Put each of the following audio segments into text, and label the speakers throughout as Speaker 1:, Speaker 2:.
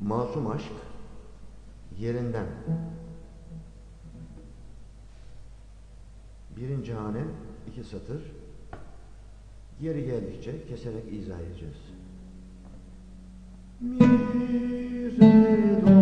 Speaker 1: Masum aşk yerinden. Birinci hane iki satır. Yeri geldikçe keserek izah edeceğiz. Mireydo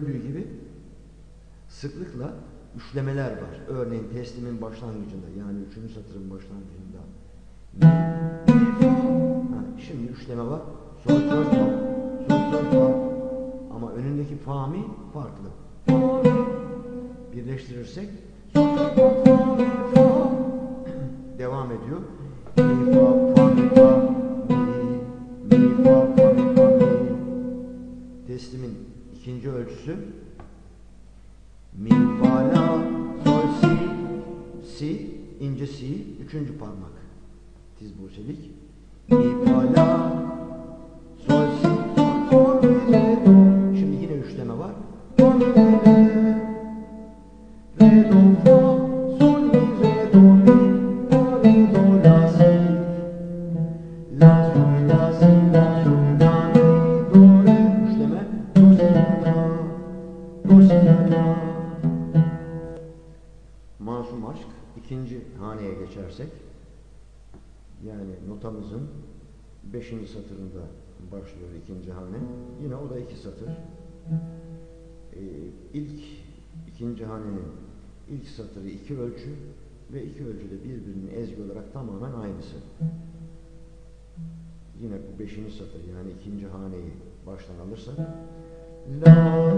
Speaker 1: görüldüğü gibi sıklıkla üçlemeler var. Örneğin teslimin başlangıcında yani üçüncü satırın başlangıcında ha, şimdi üçleme var. Sonra dört fa, sonra dört fa. Ama önündeki fa mi farklı. Birleştirirsek devam ediyor. Mi fa fa mi fa mi mi fa ikinci ölçüsü. Mi fa la sol si si ince si üçüncü parmak. Tiz buselik mi fa la sol si sol do şimdi yine üçleme var. Do mi 5. satırında başlıyor ikinci hane. Yine o da iki satır. Ee, ilk ikinci hanenin ilk satırı iki ölçü ve iki ölçü de birbirinin ezgi olarak tamamen aynısı. Yine bu beşinci satır yani ikinci haneyi baştan alırsak La,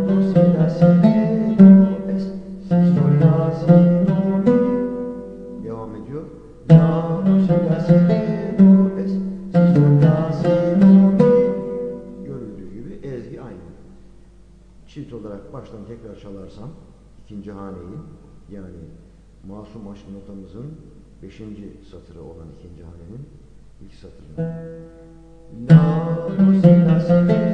Speaker 1: do, si, la, si, do, es, si, sol, la, si, do, olarak baştan tekrar çalarsam ikinci haneyi yani masum aşk notamızın beşinci satırı olan ikinci hanenin ilk satırını. La, si,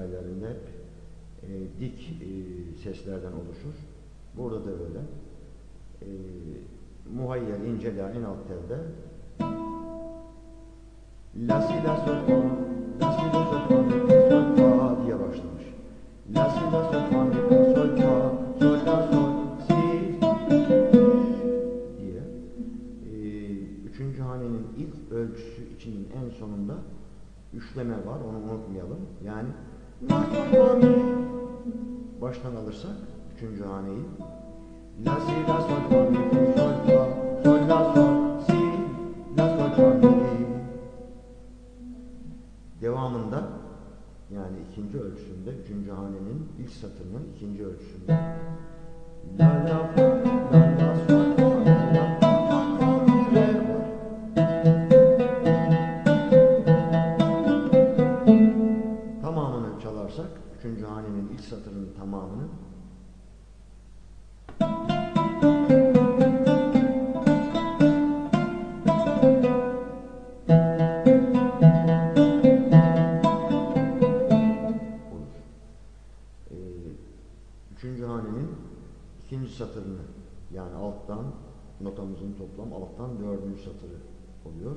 Speaker 1: hep e, dik e, seslerden oluşur. Burada da öyle. E, muhayyer ince la en alt telde La si la sol fa La si la sol fa sol fa diye başlamış. La si la sol fa sol fa sol la sol si diye. Ee, üçüncü hanenin ilk ölçüsü içinin en sonunda üçleme var. Onu unutmayalım. Yani baştan alırsak üçüncü haneyi. La si la sol fa mi fa sol fa sol la sol si la sol fa mi devamında yani ikinci ölçüsünde üçüncü hanenin ilk satırının ikinci ölçüsünde. La la fa la la satırının tamamını. Ee, üçüncü hanenin ikinci satırını yani alttan notamızın toplam alttan dördüncü satırı oluyor.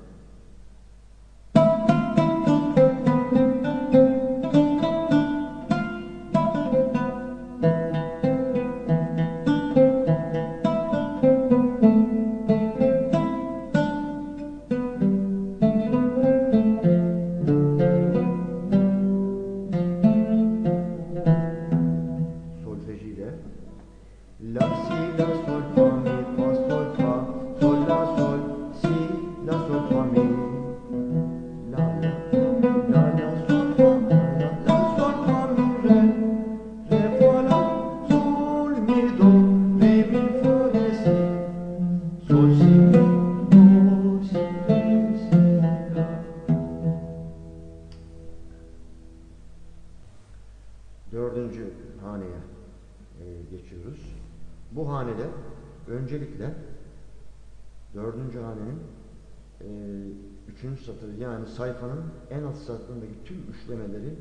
Speaker 1: satırı yani sayfanın en alt satırındaki tüm üçlemeleri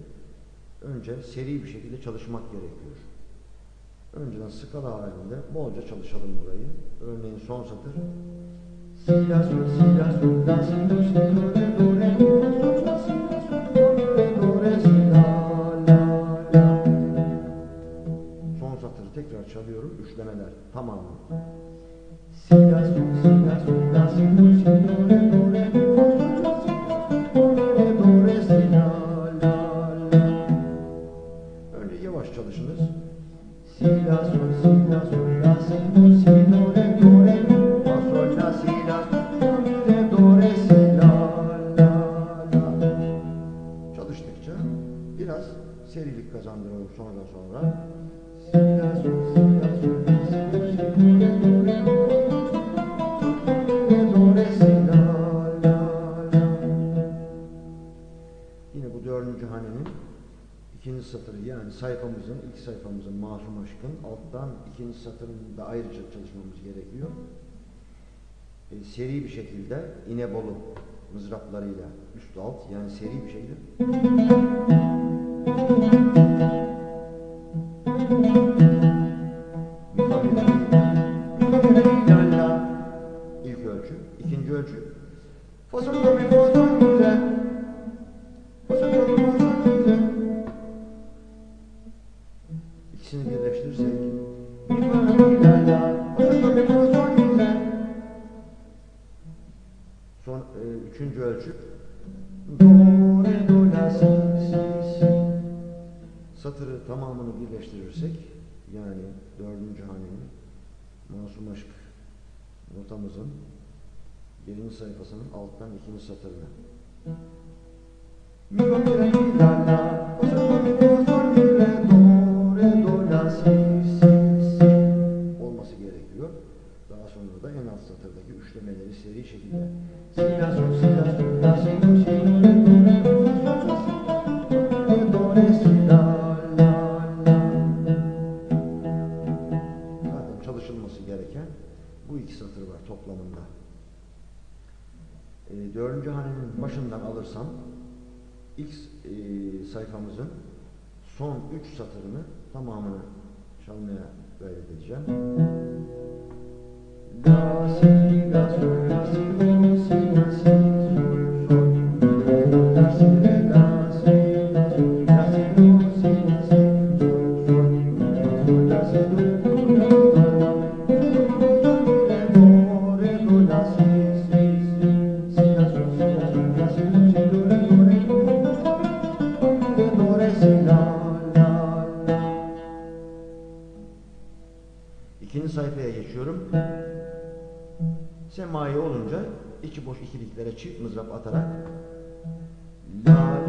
Speaker 1: önce seri bir şekilde çalışmak gerekiyor. Önceden skala halinde bolca çalışalım burayı. Örneğin son satır. Si la sol si la sol la si do si do re do re fa sol la si la sol fa mi re do re si la la la. Son satırı tekrar çalıyorum. Üçlemeler tamamı. Si la sol si la sol la si do si do re sonra Yine bu dördüncü hanenin ikinci satırı yani sayfamızın, ilk sayfamızın masum aşkın alttan ikinci satırında ayrıca çalışmamız gerekiyor. E, seri bir şekilde İnebolu
Speaker 2: mızraplarıyla üst alt yani seri bir şekilde alttan ikinci satırını. alırsam ilk e, sayfamızın son üç satırını tamamını çalmaya gayret edeceğim. La si la sol la si mi si mi si İkinci sayfaya geçiyorum. Semayi olunca iki boş ikiliklere çift mızrap atarak La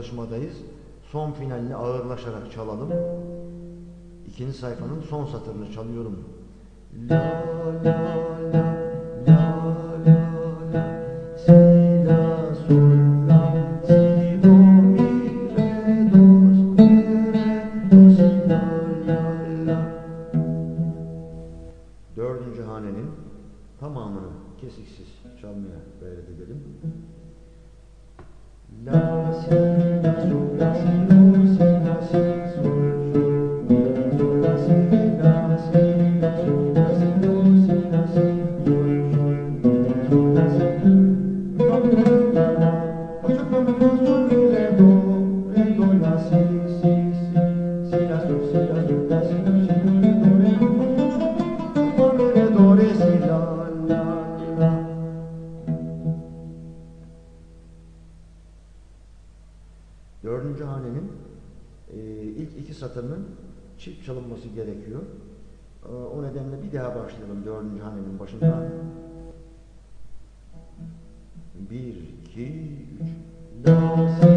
Speaker 2: çalışmadayız. Son finalini ağırlaşarak çalalım. İkinci sayfanın son satırını çalıyorum. La la la la nedenle bir daha başlayalım dördüncü hanenin başından. Bir, iki, üç.
Speaker 1: Dans.